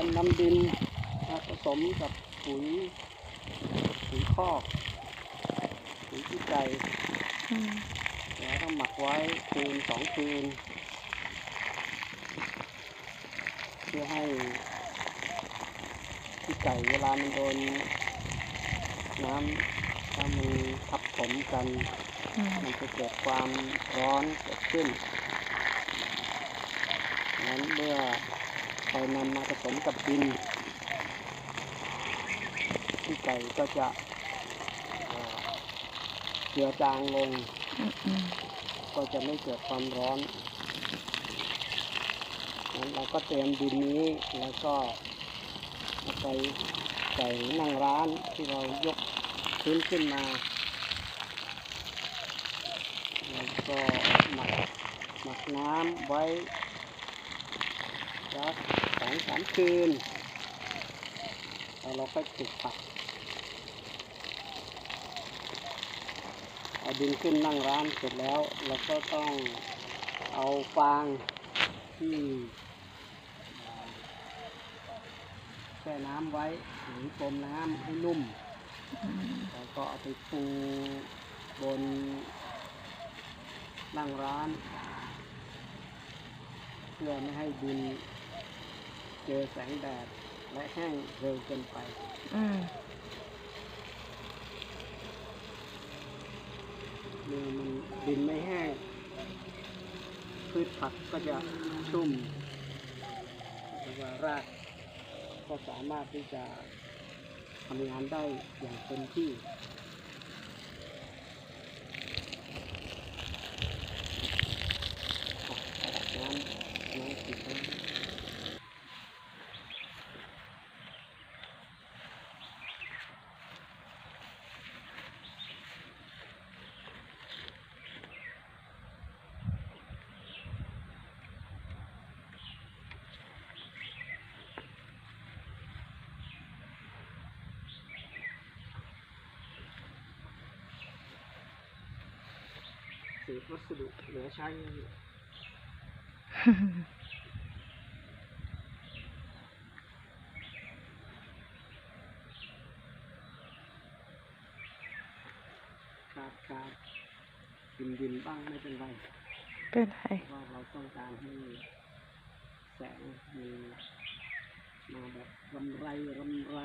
การนำดินมาผสมกับปุ๋ยปุ๋ยคอกปุ๋ยขี้ไก่อืมแล้วก็หมักไว้คืนสองคืน เพื่อให้ขี้ไก่เวลามันโดนน้ำถ้ามันทับถมกันอืมมันจะเกิดความร้อนเกิดขึ้นงั้นเมื่อ ไปนำมาผสมกับดินขี้ไก่ก็จะเอ่อเจือจางลงอืมอืมก็จะไม่เกิดความร้อนงั้นเราก็เตรียมดินนี้แล้วก็เอาไปใส่นั่งร้านที่เรายกพื้นขึ้นมาแล้วก็หมักหมักน้ำไว้ สักสองสามคืนแล้วเราก็ปลูกผักเอาดินขึ้นนั่งร้านเสร็จแล้วเราก็ต้องเอาฟางที่แช่น้ำไว้หรือต้มน้ำให้นุ่มอืมแล้วก็เอาไปปูบนนั่งร้าน เพื่อไม่ให้ดิน เจอแสงแดดและแห้งเร็วเกินไป อืมเมื่อมันดินไม่แห้งพืชผักก็จะชุ่มหรือว่ารากก็สามารถที่จะทำงานได้อย่างเต็มที่ อะระดับน้ำน้ำติดน้ำ เศ ษวัสดุเหลือใช้เนี่ยขาดขาดดินดินบ้างไม่เป็นไรเป็นไรเพราะว่าเราต้องการให้แสงมีมาแบบรำไรรำไร